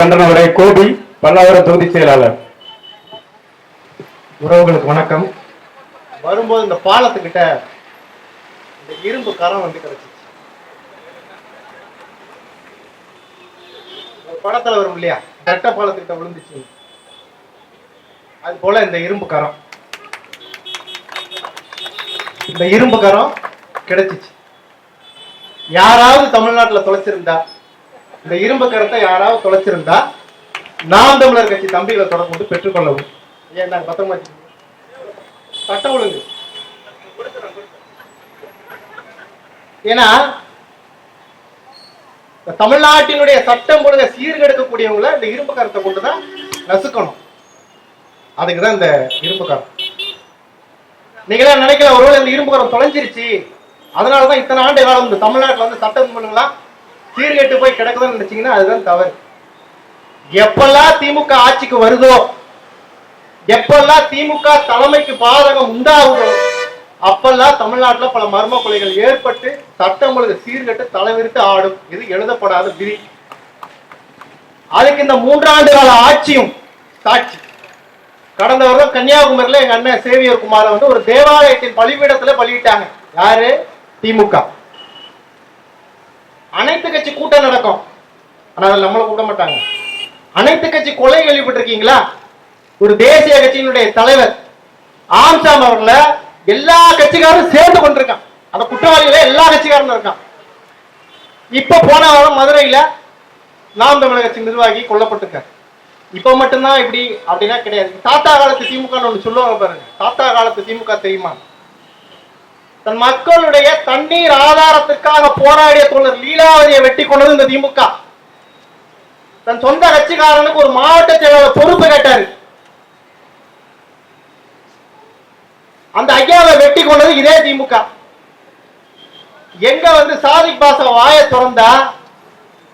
கண்டனவரை கோபி பல்லாவரம் தொகுதி செயலாளர். உறவுகளுக்கு வணக்கம். வரும்போது இந்த பாலத்துக்கிட்ட இந்த இரும்பு கரம் வந்து கிடைச்சிச்சு. ஒரு படத்துல வரும் இல்லையா? ரெட்ட பாலத்துக்கிட்ட விழுந்துச்சு. அது போல இந்த இரும்பு கரம். இந்த இரும்பு கரம் கிடைச்சிச்சு. யாராவது தமிழ்நாட்டுல தொலைச்சிருந்தா இந்த இரும்பு கரத்தை யாராவது தொலைச்சிருந்தா நாம் தமிழர் கட்சி தம்பிகளை தொடர்பு கொண்டு பெற்றுக்கொள்ளவும் ஏன் நாங்க பத்திரமா சட்ட ஒழுங்கு. ஏன்னா தமிழ்நாட்டினுடைய சட்டம் ஒழுங்க சீர்கெடுக்கக்கூடியவங்கள இந்த இரும்பு கரத்தை கொண்டுதான் நசுக்கணும். அதுக்குதான் இந்த இரும்பு கரம். நீங்களே நினைக்கல ஒருவேளை இந்த இரும்பு கரம் தொலைஞ்சிருச்சு. அதனாலதான் இத்தனை ஆண்டு காலம் இந்த தமிழ்நாட்டுல வந்து சட்டம் பண்ணுங்களா சீர்கெட்டு போய் கிடக்குதுன்னு நினைச்சீங்கன்னா அதுதான் தவறு. எப்பெல்லாம் திமுக ஆட்சிக்கு வருதோ எப்பெல்லாம் திமுக தலைமைக்கு பாதகம் உண்டாகுதோ அப்பெல்லாம் தமிழ்நாட்டுல பல மர்ம கொலைகள் ஏற்பட்டு சட்டம் ஒழுங்கு சீர்கட்டு தலைவிரித்து ஆடும். இது எழுதப்படாத விதி. அதுக்கு இந்த மூன்றாண்டு கால ஆட்சியும் சாட்சி. கடந்த வருடம் கன்னியாகுமரியில் எங்க அண்ணன் சேவியர் குமார வந்து ஒரு தேவாலயத்தின் பலிபீடத்துல பலியிட்டாங்க. யாரு? திமுக. அனைத்து கட்சி கூட்டம் நடக்கும். ஆனா அதில் நம்மளை கூட மாட்டாங்க. அனைத்து கட்சி கொலை கேள்விப்பட்டிருக்கீங்களா? ஒரு தேசிய கட்சியினுடைய தலைவர் ஆம்சாம் அவர்களை எல்லா கட்சிக்காரும் சேர்ந்து கொண்டிருக்கான். அந்த குற்றவாளிகளே எல்லா கட்சிக்காரனும் இருக்கான். இப்ப போன வாரம் மதுரையில நாம் தமிழக கட்சி நிர்வாகி கொல்லப்பட்டிருக்கார். இப்ப மட்டும்தான் இப்படி அப்படின்னா கிடையாது. தாத்தா காலத்து திமுக ஒன்று சொல்லுவாங்க பாருங்க. தாத்தா காலத்து திமுக தெரியுமா? தன் மக்களுடைய தண்ணீர் ஆதாரத்திற்காக போராடிய தோழர் லீலாவதியை வெட்டி கொண்டது இந்த திமுக. தன் சொந்த கட்சிக்காரனுக்கு ஒரு மாவட்ட செயலாளர் பொறுப்பு கேட்டாரு. அந்த ஐயாவை வெட்டி கொண்டது இதே திமுக. எங்க வந்து சாதிக் பாச வாயை திறந்தா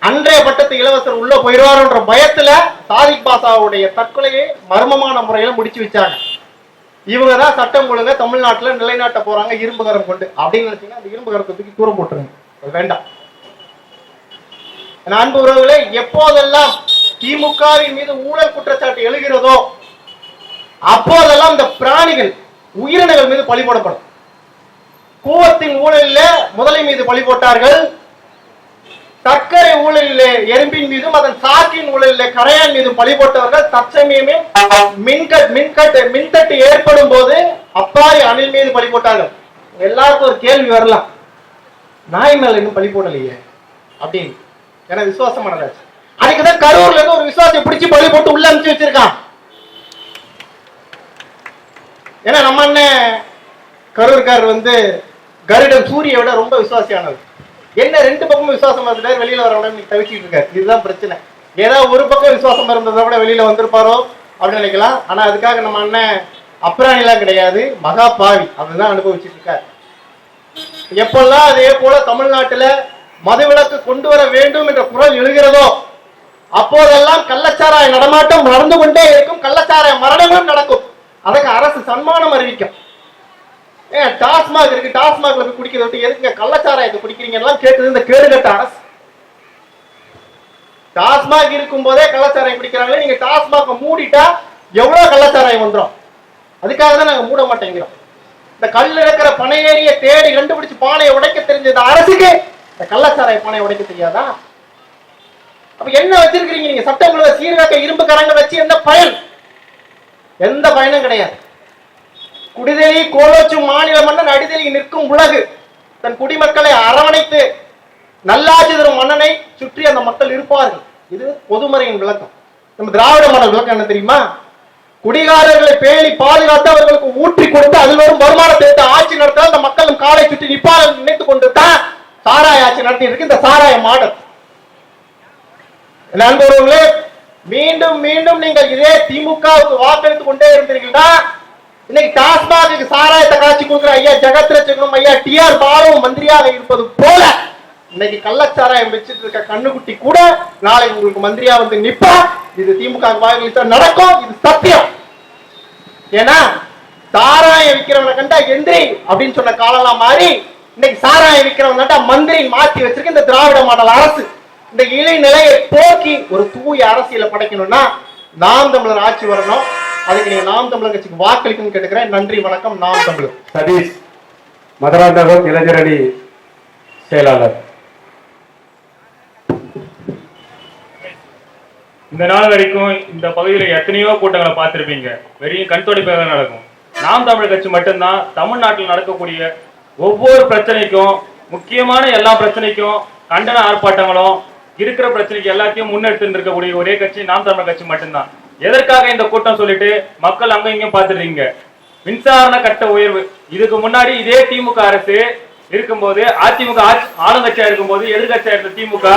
அன்றைய பட்டத்து இளவரசர் உள்ள போயிடுவாருன்ற பயத்துல சாதிக் பாசாவுடைய தற்கொலையை மர்மமான முறையில முடிச்சு வச்சாங்க. இவங்க தான் சட்டம் ஒழுங்க தமிழ்நாட்டுல நிலைநாட்ட போறாங்க இரும்பு கரம் கொண்டு. அப்படின்னு நினைச்சீங்கன்னா அந்த இரும்பு கரத்தை தூக்கி தூரம் போட்டுருங்க. வேண்டாம். அன்பு உறவுகளே எப்போதெல்லாம் திமுகவின் மீது ஊழல் குற்றச்சாட்டு எழுகிறதோ அப்போதெல்லாம் இந்த பிராணிகள் உயிரினங்கள் மீது பழி போடப்படும். கூவத்தின் ஊழலில் முதலை மீது பழி போட்டார்கள் சர்க்கரை ஊழலிலே எறும்பின் மீதும் அதன் சாக்கின் ஊழலிலே கரையான் மீதும் பழி போட்டவர்கள் தற்சமயமே மின்கட் மின்கட்டு மின்தட்டு ஏற்படும் போது அப்பாரி அணில் மீது பழி போட்டாங்க. எல்லாருக்கும் ஒரு கேள்வி வரலாம். நாய் மேல இன்னும் பழி போடலையே? அப்படின்னு. ஏன்னா விசுவாசமானதாச்சு அதுக்குதான் கரூர்ல இருந்து ஒரு விசுவாசத்தை பிடிச்சி பழி போட்டு உள்ள அனுப்பிச்சு வச்சிருக்கான். ஏன்னா நம்ம அண்ணன் கரூர்கார் வந்து கருடன் சூரிய விட ரொம்ப விசுவாசியானது என்ன ரெண்டு பக்கமும் விசுவாசம் இருந்துட்டாரு வெளியில வரவுடனே நீங்க தவிச்சிட்டு இருக்காரு. இதுதான் பிரச்சனை. ஏதாவது ஒரு பக்கம் விசுவாசம் இருந்ததை விட வெளியில வந்திருப்பாரோ அப்படின்னு நினைக்கலாம். ஆனா அதுக்காக நம்ம அண்ணன் அப்ராணிலாம் கிடையாது. மகா பாவி. அப்படிதான் அனுபவிச்சுட்டு இருக்காரு. எப்பெல்லாம் அதே போல தமிழ்நாட்டுல மதுவிலக்கு கொண்டு வர வேண்டும் என்ற குரல் எழுகிறதோ அப்போதெல்லாம் கள்ளச்சாராய நடமாட்டம் நடந்து கொண்டே இருக்கும். கள்ளச்சாராய மரணங்களும் நடக்கும். அதுக்கு அரசு சன்மானம் அறிவிக்கும். ஏன் டாஸ்மாக் இருக்கு டாஸ்மாக்ல போய் குடிக்கிறத விட்டு எதுக்குங்க கள்ளச்சாராயத்தை குடிக்கிறீங்க எல்லாம் கேட்குது இந்த கேடுகட்ட அரசு. டாஸ்மாக் இருக்கும் போதே கள்ளச்சாராயம் குடிக்கிறாங்களே நீங்க டாஸ்மாக் மூடிட்டா எவ்வளவு கள்ளச்சாராயம் வந்துடும் அதுக்காக தான் நாங்க மூட மாட்டேங்கிறோம். இந்த கல் இருக்கிற பனையேறிய தேடி கண்டுபிடிச்சு பானையை உடைக்க தெரிஞ்ச இந்த அரசுக்கு இந்த கள்ளச்சாராய பானையை உடைக்க தெரியாதா? அப்ப என்ன வச்சிருக்கீங்க நீங்க? சட்டம் ஒழுங்கு சீர்காக்க இரும்பு கரங்க வச்சு என்ன பயன்? எந்த பயனும் கிடையாது. குடிதெளி கோலோச்சும் மாநில மன்னன் அடிதெளி நிற்கும் உலகு. தன் குடிமக்களை அரவணைத்து நல்லாட்சி தரும் மன்னனை சுற்றி அந்த மக்கள் இருப்பார்கள். இது பொதுமறையின் விளக்கம். நம்ம திராவிட மாடல் விளக்கம் என்ன தெரியுமா? குடிகாரர்களை பேணி பாதுகாத்து அவர்களுக்கு ஊற்றி கொடுத்து அதில் வரும் வருமானத்தை எடுத்து ஆட்சி நடத்த அந்த மக்களும் காலை சுற்றி நிற்பார்கள் நினைத்து கொண்டு தான் சாராய ஆட்சி நடத்தி இருக்கு இந்த சாராய மாடல். நண்பர்களே மீண்டும் மீண்டும் நீங்கள் இதே திமுகவுக்கு வாக்களித்துக் கொண்டே இருந்தீர்கள்னா இன்னைக்கு டாஸ்மாக் சாராயத்தை காட்சி கொடுக்குற ஐயா ஜெகத் ரச்சகனும் ஐயா டி ஆர் பாலுவும் மந்திரியாக இருப்பது போல இன்னைக்கு கள்ளச்சாராயம் வச்சிட்டு இருக்க கண்ணுக்குட்டி கூட நாளை உங்களுக்கு மந்திரியா வந்து நிப்பா. இது திமுக வாக்களித்தா நடக்கும். இது சத்தியம். ஏன்னா சாராயம் விற்கிறவனை கண்டா எந்திரி அப்படின்னு சொன்ன காலம்லாம் மாறி இன்னைக்கு சாராயம் விற்கிறவன் கண்டா மந்திரி மாற்றி வச்சிருக்க இந்த திராவிட மாடல் அரசு. இந்த இளைநிலையை போக்கி ஒரு தூய அரசியலை படைக்கணும்னா நாம் தமிழர் ஆட்சி வரணும். அதுக்கு நீங்க நாம் தமிழர் கட்சிக்கு வாக்களிக்கணும்னு கேட்டுக்கிறேன். நன்றி வணக்கம். நாம் தமிழர். சதீஷ் மதுராந்தகம் இளைஞரணி செயலாளர். இந்த நாள் வரைக்கும் இந்த பகுதியில் எத்தனையோ கூட்டங்களை பார்த்திருப்பீங்க. வெறும் கண் துடைப்பாக நடக்கும். நாம் தமிழ் கட்சி மட்டும்தான் தமிழ்நாட்டில் நடக்கக்கூடிய ஒவ்வொரு பிரச்சனைக்கும் முக்கியமான எல்லா பிரச்சனைக்கும் கண்டன ஆர்ப்பாட்டங்களும் இருக்கிற பிரச்சனைக்கு எல்லாத்தையும் முன்னெடுத்துட்டு இருக்கக்கூடிய ஒரே கட்சி நாம் தமிழ் கட்சி மட்டும்தான். எதற்காக இந்த கூட்டம் சொல்லிட்டு மக்கள் அங்க இங்கேயும் பார்த்துடுறீங்க? மின்சார கட்ட உயர்வு. இதுக்கு முன்னாடி இதே திமுக அரசு இருக்கும்போது அதிமுக ஆட்சி- ஆளுங்கட்சியா இருக்கும்போது எதிர்கட்சியா இருந்த திமுக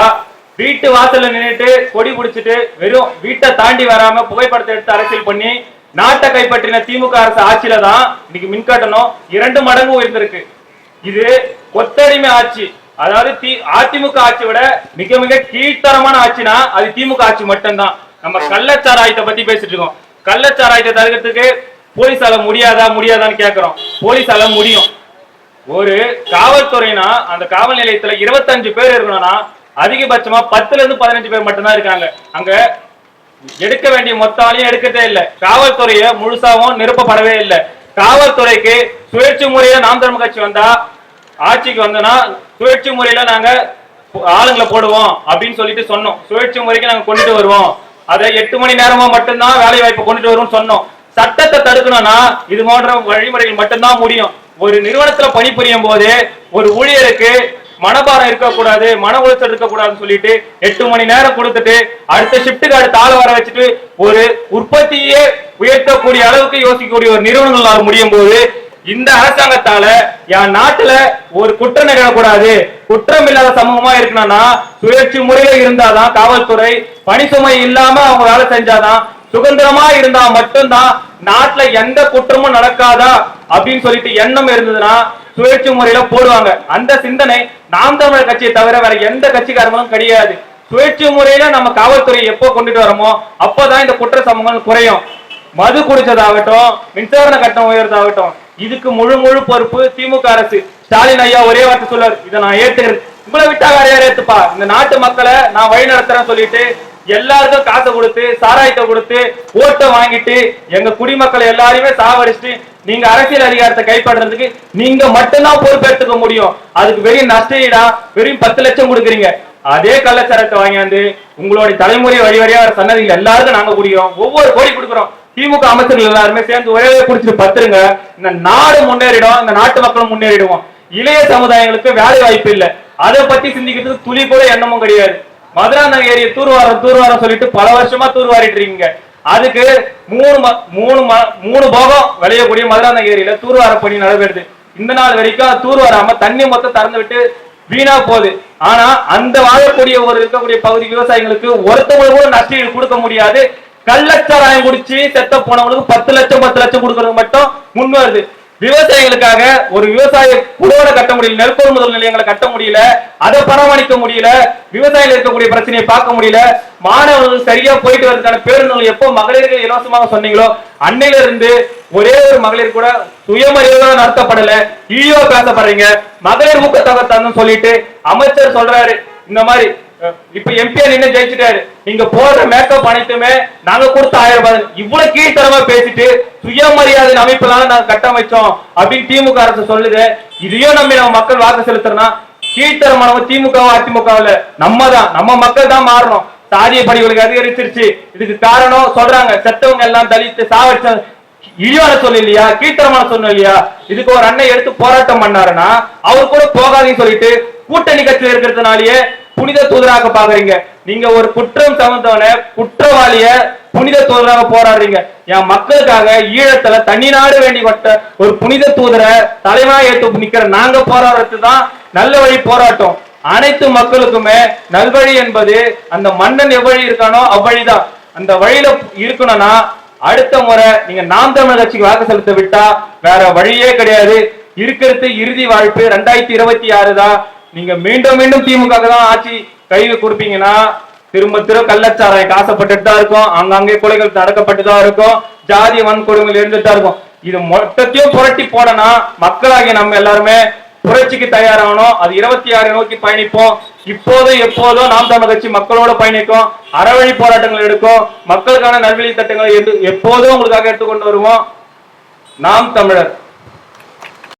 வீட்டு வாசல்ல நின்றுட்டு கொடி பிடிச்சிட்டு வெறும் வீட்டை தாண்டி வராம புகைப்படத்தை எடுத்து அரசியல் பண்ணி நாட்டை கைப்பற்றின திமுக அரசு ஆட்சியில தான் இன்னைக்கு மின்கட்டணம் இரண்டு மடங்கு உயர்ந்திருக்கு. இது கொத்தடிமை ஆட்சி. அதாவது தி அதிமுக ஆட்சி விட மிக மிக கீழ்த்தரமான ஆட்சினா அது திமுக ஆட்சி மட்டும்தான். நம்ம கள்ளச்சாராயத்தை பத்தி பேசிட்டு இருக்கோம். கள்ளச்சாராயத்தை தடுக்கிறதுக்கு போலீஸால முடியாதா முடியாதான்னு கேக்குறோம். போலீஸால முடியும். ஒரு காவல்துறைனா அந்த காவல் நிலையத்துல இருபத்தஞ்சு பேர் இருக்கணும்னா அதிகபட்சமா பத்துல இருந்து பதினஞ்சு பேர் மட்டும்தான் இருக்காங்க. அங்க எடுக்க வேண்டிய மொத்த ஆளையும் எடுக்கதே இல்ல. காவல்துறைய முழுசாவும் நிரப்பப்படவே இல்லை. காவல்துறைக்கு சுழற்சி முறையில நாம் தமிழ் கட்சி வந்தா ஆட்சிக்கு வந்தனா சுழற்சி முறையில நாங்க ஆளுங்களை போடுவோம் அப்படின்னு சொல்லிட்டு சொன்னோம். சுழற்சி முறைக்கு நாங்க கொண்டுட்டு வருவோம். அதை எட்டு மணி நேரமா மட்டும்தான் வேலை வாய்ப்பு கொண்டுட்டு வரும்னு சொன்னோம். சட்டத்தை தடுக்கணும்னா இது போன்ற வழிமுறைகள் மட்டும்தான் முடியும். ஒரு நிறுவனத்துல பணிபுரியும் போது ஒரு ஊழியருக்கு மனபாரம் இருக்கக்கூடாது மன உளைச்சல் இருக்கக்கூடாதுன்னு சொல்லிட்டு எட்டு மணி நேரம் கொடுத்துட்டு அடுத்த ஷிஃப்ட்டுக்கு அடுத்த ஆள் வர வச்சுட்டு ஒரு உற்பத்தியே உயர்த்தக்கூடிய அளவுக்கு யோசிக்கக்கூடிய ஒரு நிறுவனங்களால் முடியும் போது இந்த அரசாங்கத்தால என் நாட்டுல ஒரு குற்றம் நிகழக்கூடாது. குற்றம் இல்லாத சமூகமா இருக்கணும்னா சுழற்சி முறையில இருந்தாதான் காவல்துறை பணி சுமை இல்லாம அவங்க வேலை செஞ்சாதான் சுதந்திரமா இருந்தா மட்டும்தான் நாட்டுல எந்த குற்றமும் நடக்காதா அப்படின்னு சொல்லிட்டு எண்ணம் இருந்ததுன்னா சுழற்சி முறையில போடுவாங்க. அந்த சிந்தனை நாம் தமிழர் கட்சியை தவிர வேற எந்த கட்சிக்காரங்களும் கிடையாது. சுழற்சி முறையில நம்ம காவல்துறை எப்போ கொண்டுட்டு வரோமோ அப்பதான் இந்த குற்ற சமூகங்கள் குறையும். மது குடிச்சதாகட்டும் மின்சார கட்டணம் உயர்றதாகட்டும் இதுக்கு முழு முழு பொறுப்பு திமுக அரசு. ஸ்டாலின் ஐயா ஒரே வார்த்தை சொல்லுவார் இதை நான் ஏத்துக்கிறேன் இவ்வளவு விட்டா வேற யார் ஏத்துப்பா? இந்த நாட்டு மக்களை நான் வழி நடத்துறேன்னு சொல்லிட்டு எல்லாருக்கும் காசை கொடுத்து சாராயத்தை கொடுத்து ஓட்டை வாங்கிட்டு எங்க குடிமக்களை எல்லாரையுமே சாவடிச்சுட்டு நீங்க அரசியல் அதிகாரத்தை கைப்படுறதுக்கு நீங்க மட்டும்தான் பொறுப்பேற்றுக்க முடியும். அதுக்கு வெறும் நஷ்ட வெறும் பத்து லட்சம் கொடுக்குறீங்க. அதே கள்ளச்சாரத்தை வாங்கியாந்து உங்களுடைய தலைமுறை வழி வழியா சன்னதிகள் எல்லாருக்கும் நாங்க குடிக்கிறோம். ஒவ்வொரு கோடி கொடுக்குறோம். திமுக அமைச்சர்கள் எல்லாருமே சேர்ந்து ஒரே குடிச்சிட்டு பத்துருங்க. இந்த நாடு முன்னேறிடும் இந்த நாட்டு மக்களும் முன்னேறிடுவோம். இளைய சமுதாயங்களுக்கு வேலை வாய்ப்பு இல்லை. அதை பத்தி சிந்திக்கிறதுக்கு துளி கூட எண்ணமும் கிடையாது. மதுராந்தகம் ஏரிய தூர்வாரம் தூர்வாரம் சொல்லிட்டு பல வருஷமா தூர்வாரிட்டு இருக்கீங்க. அதுக்கு மூணு மூணு ம- மூணு போகம் விளையக்கூடிய மதுராந்தகம் ஏரியில தூர்வார பணி நடைபெறுது. இந்த நாள் வரைக்கும் தூர்வாராம தண்ணி மொத்தம் திறந்து விட்டு வீணா போகுது. ஆனா அந்த வாழக்கூடிய ஒரு இருக்கக்கூடிய பகுதி விவசாயிகளுக்கு ஒருத்தவங்களுக்கு கூட நஷ்டம் கொடுக்க முடியாது. கள்ளச்சாராயம் குடிச்சு செத்த போனவங்களுக்கு பத்து லட்சம் பத்து லட்சம் கொடுக்கறது மட்டும் முன் வருது. விவசாயிகளுக்காக ஒரு விவசாய குடோனை கட்ட முடியல நெல் கொள்முதல் நிலையங்களை கட்ட முடியல அதை பராமரிக்க முடியல விவசாயிகள் இருக்கக்கூடிய பிரச்சனையை பார்க்க முடியல மாணவர்கள் சரியா போயிட்டு வரதுக்கான பேருந்துகள் எப்போ மகளிர்கள் இலவசமாக சொன்னீங்களோ அன்னையில இருந்து ஒரே ஒரு மகளிர் கூட சுயமரியாதை நடத்தப்படல ஈயோ பேசப்படுறீங்க. மகளிர் ஊக்கத்தொகை தரணும்னு சொல்லிட்டு அமைச்சர் சொல்றாரு இந்த மாதிரி இப்ப எம்பியா நின்னு ஜெயிச்சிட்டாரு. நீங்க போடுற மேக்கப் அனைத்துமே நாங்க கொடுத்த ஆயிரம் ரூபாய். இவ்வளவு கீழ்த்தரமா பேசிட்டு சுயமரியாதை அமைப்பெல்லாம் நாங்க கட்டமைச்சோம் அப்படின்னு திமுக அரசு சொல்லுது. இதையும் நம்பி நம்ம மக்கள் வாக்கு செலுத்துறோம்னா கீழ்த்தரமானவங்க திமுக அதிமுக நம்ம தான் நம்ம மக்கள் தான் மாறணும். சாதிய படிகளுக்கு அதிகரிச்சிருச்சு. இதுக்கு காரணம் சொல்றாங்க. செத்தவங்க எல்லாம் தலித்து சாவடிச்ச இழிவான சொல்ல இல்லையா? கீழ்த்தரமான சொன்ன இல்லையா? இதுக்கு ஒரு அண்ணன் எடுத்து போராட்டம் பண்ணாருன்னா அவர் கூட போகாதீங்கன்னு சொல்லிட்டு கூட்டணி கட்சியில் இருக்கிறதுனாலயே புனித தூதராக பாக்குறீங்க நீங்க ஒரு குற்றம் சமந்தவன குற்றவாளிய புனித தூதராக போராடுறீங்க. என் மக்களுக்காக ஈழத்துல தனி நாடு வேண்டி கொட்ட ஒரு புனித தூதரை தலைவனா ஏற்று நிக்கிற நாங்க போராடுறது தான் நல்ல வழி போராட்டம். அனைத்து மக்களுக்குமே நல்வழி என்பது அந்த மன்னன் எவ்வழி இருக்கானோ அவ்வழிதான் அந்த வழியில இருக்கணும்னா அடுத்த முறை நீங்க நாம் தமிழர் கட்சிக்கு வாக்கு செலுத்த விட்டா வேற வழியே கிடையாது. இருக்கிறது இறுதி வாழ்ப்பு ரெண்டாயிரத்தி இருபத்தி ஆறு தான். நீங்க மீண்டும் மீண்டும் திமுக தான் ஆட்சி கைது கொடுப்பீங்கன்னா திரும்ப திரும்ப கள்ளச்சாராயம் காசப்பட்டுட்டு தான் இருக்கும். அங்கங்கே கொலைகள் நடக்கப்பட்டு தான் இருக்கும். ஜாதி வன்கொடுமையில் இருந்துட்டு தான் இருக்கும். இது மொத்தத்தையும் புரட்டி போடனா மக்களாகிய நம்ம எல்லாருமே புரட்சிக்கு தயாராகணும். அது இருபத்தி ஆறு நோக்கி பயணிப்போம். இப்போதும் எப்போதும் நாம் தமிழ் கட்சி மக்களோட பயணிக்கும். அறவழி போராட்டங்கள் எடுக்கும். மக்களுக்கான நல்வழி திட்டங்களை எப்போதும் உங்களுக்காக எடுத்துக்கொண்டு வருவோம். நாம் தமிழர்.